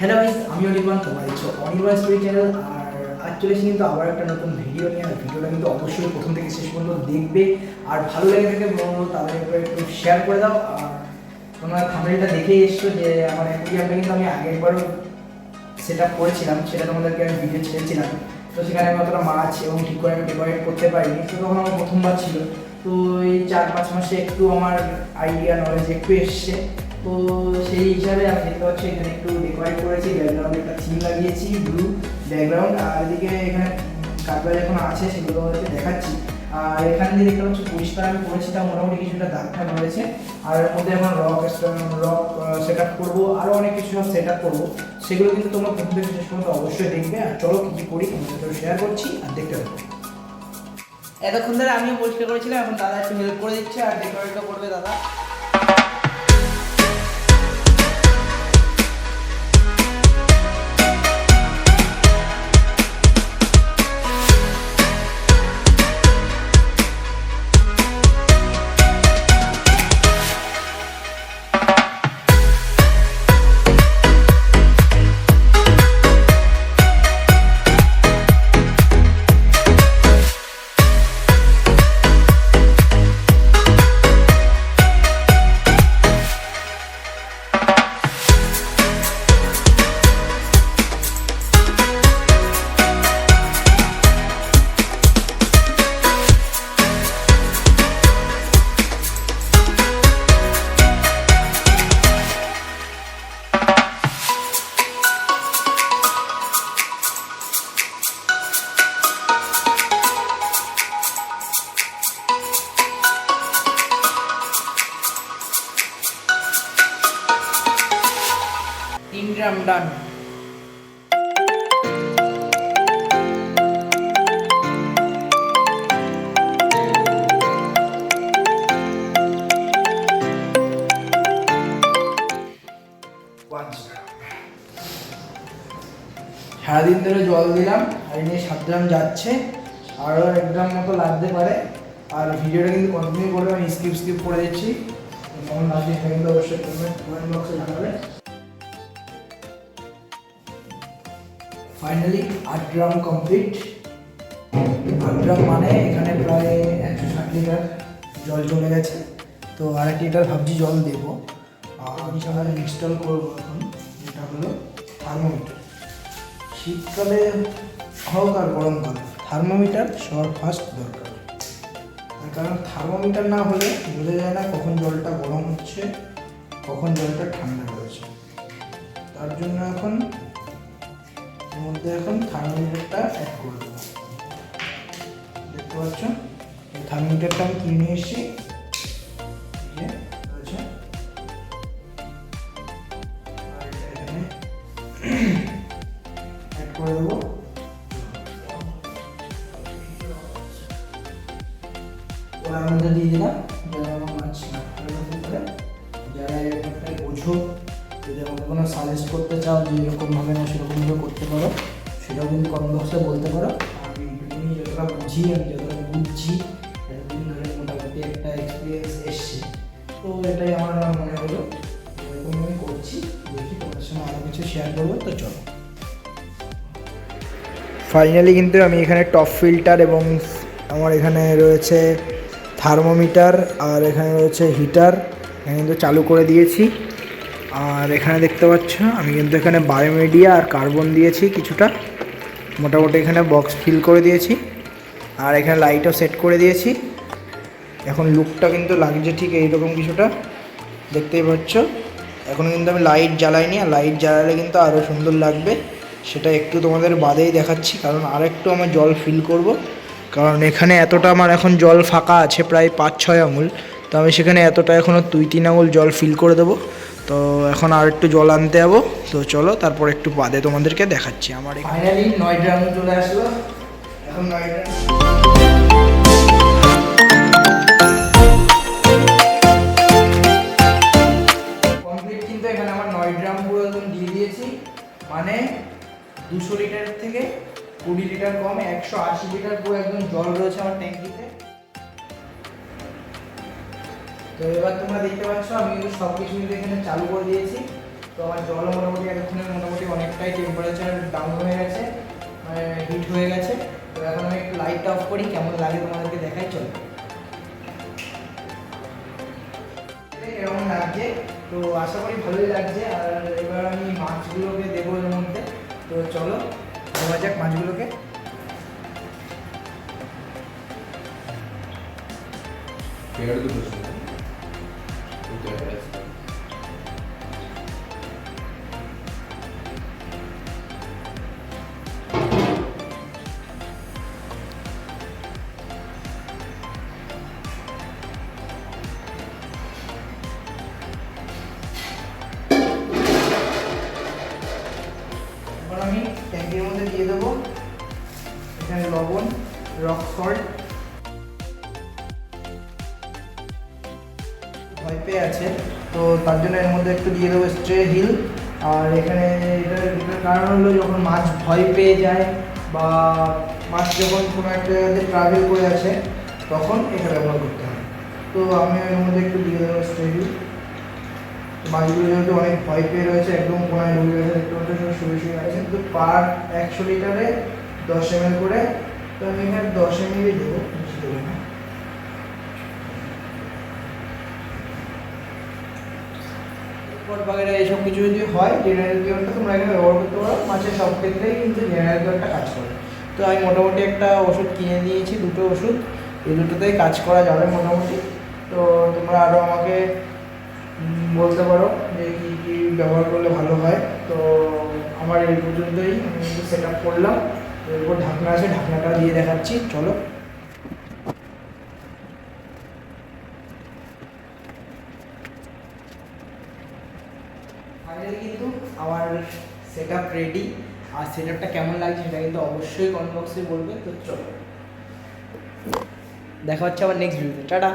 Hello guys আমি অনির্বাণ তোমার ইচ্ছো অনির্বাণ স্টোরি চ্যানেল আর আজ চলেছি কিন্তু আবার একটা নতুন ভিডিও নিয়ে, আর ভিডিওটা কিন্তু অবশ্যই প্রথম থেকে শেষ পর্যন্ত দেখবে। আর ভালো লেগে থাকে বলব তাদের একটু শেয়ার করে দাও। আর তোমরা থামেলটা দেখেই এসছো যে, আমার অ্যাকুরিয়ামটা কিন্তু আমি আগেরবারও সেট আপ করেছিলাম, সেটা তোমাদেরকে আমি ভিডিও ছেড়েছিলাম। তো সেখানে আমি অতটা মাছ এবং ঠিক করে আমি ডেকোরেট করতে পারিনি তো তখন আমার প্রথমবার ছিল। তো এই চার পাঁচ মাসে একটু আমার আইডিয়া নলেজ একটু এসছে। তো সেই হিসাবে আমি দেখতে পাচ্ছি, এখানে একটু ডেকোরেট করেছি ব্যাকগ্রাউন্ডে একটা থিম লাগিয়েছি ব্লু ব্যাকগ্রাউন্ড আর এদিকে এখানে কার্পেট এখন আছে, সেগুলো দেখাচ্ছি। আর এখানে যে দেখতে পাচ্ছ, পরিষ্কার আমি করেছি তা মোটামুটি কিছুটা দাগ ঠাগ রয়েছে। আর এর মধ্যে এখন রক রক সেট আপ করব আরও অনেক কিছু সব সেট আপ করব। সেগুলো কিন্তু তোমরা প্রথম থেকে শেষ পর্যন্ত অবশ্যই দেখবে। আর চলো কী কী করি, তোমাদের সাথে শেয়ার করছি, আর দেখতে থাকো। এতক্ষণ ধরে আমিও পরিষ্কার করেছিলাম, এখন দাদা একটু হেল্প করে দিচ্ছে, আর ডেকোরেটও করবে দাদা। গ্রাম ডান সারাদিন ধরে জল দিলাম, আর নিয়ে সাত গ্রাম যাচ্ছে। আরও এক গ্রাম মতো লাগতে পারে। আর ভিডিওটা কিন্তু কন্টিনিউ করবে, আমি স্কিপ স্কিপ করে দিচ্ছি। কমেন্ট বক্সে জানাবে। ফাইনালি আট গ্রাম কমপ্লিট আট গ্রাম মানে এখানে প্রায় একশো ষাট লিটার জল জমে গেছে। তো আর এক লিটার ভাবছি জল দেবো। আমি সকালে ইনস্টল করব এখন যেটা হলো থার্মোমিটার শীতকালে হোক আর গরমকালে থার্মোমিটার সবার ফার্স্ট দরকার। তার কারণ থার্মোমিটার না হলে বোঝা যায় না কখন জলটা গরম হচ্ছে, কখন জলটা ঠান্ডা রয়েছে। তার জন্য এখন মধ্যে এখন থার্মোমিটারটা অ্যাড করে দেবো। দেখতে পাচ্ছ? থার্মোমিটারটা আমি কিনে নিয়ে এসেছি। অ্যাড করে দেবো। ওনার মধ্যে দিয়ে যারা আমার মাছ বোঝো আমাকে কোনো সাজেস্ট করতে চাও যে এরকমভাবে না সেরকমভাবে করতে পারো, সেটাও কিন্তু কমেন্ট বক্সে বলতে পারো। আমি আমি যতটা বুঝি আমি যতটা বুঝছি, এতদিন ধরে মোটামুটি একটা এক্সপিরিয়েন্স এসছে। তো এটাই আমার মনে হলো, এরকম আমি করছি। দেখি তোমাদের সঙ্গে আরও কিছু শেয়ার করব, তো চলো। ফাইনালি কিন্তু আমি এখানে টপ ফিল্টার এবং আমার এখানে রয়েছে থার্মোমিটার আর এখানে রয়েছে হিটার এখানে কিন্তু চালু করে দিয়েছি। আর এখানে দেখতে পাচ্ছ, আমি কিন্তু এখানে বায়োমিডিয়া আর কার্বন দিয়েছি কিছুটা। মোটামুটি এখানে বক্স ফিল করে দিয়েছি। আর এখানে লাইটও সেট করে দিয়েছি। এখন লুকটা কিন্তু লাগছে ঠিক এইরকম কিছুটা। দেখতেই পাচ্ছ, এখন কিন্তু আমি লাইট জ্বালাইনি। আর লাইট জ্বালালে কিন্তু আরও সুন্দর লাগবে। সেটা একটু তোমাদের বাদেই দেখাচ্ছি, কারণ আর একটু আমি জল ফিল করব। কারণ এখানে এতটা আমার এখন জল ফাঁকা আছে, প্রায় পাঁচ ছয় আঙুল। তো আমি সেখানে এতটা এখনও দুই তিন আঙুল জল ফিল করে দেবো। তো এখন আর একটু জল আনতে যাব। তো চলো, তারপর একটু বাদে তোমাদেরকে দেখাচ্ছি আমার নয় ড্রাম কমপ্লিট কিন্তু এখানে আমার নয় একদম দিয়ে দিয়েছি। মানে দুশো লিটার থেকে কুড়ি লিটার কম, একশো আশি লিটার পুরো একদম জল রয়েছে আমার ট্যাঙ্কিতে তো এবার তোমরা দেখতে পাচ্ছ, আমি সব কিছু কিন্তু এখানে চালু করে দিয়েছি। তো আমার জলও মোটামুটি এতক্ষণের মোটামুটি অনেকটাই টেম্পারেচার ডাউন হয়ে গেছে মানে হিট হয়ে গেছে। তো এখন আমি একটু লাইটটা অফ করি, কেমন লাগে তোমাদেরকে দেখাই, চলো। এরকম লাগছে, তো আশা করি ভালোই লাগছে। আর এবার আমি মাছগুলোকে দেবো এর মধ্যে। তো চলো দেওয়া যাক মাছগুলোকে। পেয়ার দুটো good. আমি ট্যাঙ্কির মধ্যে দিয়ে দেবো এখানে লবণ রক সল্ট তার জন্য এর মধ্যে একটু দিয়ে দেবো স্ট্রে হিল আর এখানে এটার কারণ হলো যখন মাছ ভয় পেয়ে যায় বা মাছ যখন কোনো একটা জায়গাতে ট্রাভেল করে আছে তখন এটা ব্যবহার করতে হয়। তো আমি এর মধ্যে একটু দিয়ে দেবো স্ট্রে হিল মাছগুলো যেহেতু অনেক ভয় পেয়ে রয়েছে, একদম কোনায় ঢুকে গেছে দেখতে সব শুয়ে শুয়ে আছে, কিন্তু পার একশো লিটারে দশ এম করে, তো আমি এখানে দশ এম দেবো বেশি দেবো না পট বাগেরা এইসব কিছু যদি হয় জেনারেল কিওরটা তোমরা এখানে ব্যবহার করতে পারো। মাছের সব ক্ষেত্রেই কিন্তু জেনারেল কিওরটা কাজ করে। তো আমি মোটামুটি একটা ওষুধ কিনে নিয়েছি, দুটো ওষুধ। এই দুটোতেই কাজ করা যাবে মোটামুটি। তো তোমরা আরও আমাকে বলতে পারো যে কী কী ব্যবহার করলে ভালো হয়। তো আমার এই পর্যন্তই। আমি সেট আপ করলাম। এরপর ঢাকনা আছে, ঢাকনাটা দিয়ে দেখাচ্ছি। চলো। ফাইনালি কিন্তু আমার সেট আপ রেডি আর সেট আপটা কেমন লাগছে সেটা কিন্তু অবশ্যই কমেন্ট বক্সে বলবে। তো চলো। দেখা হচ্ছে আবার নেক্সট ভিডিওতে টাটা।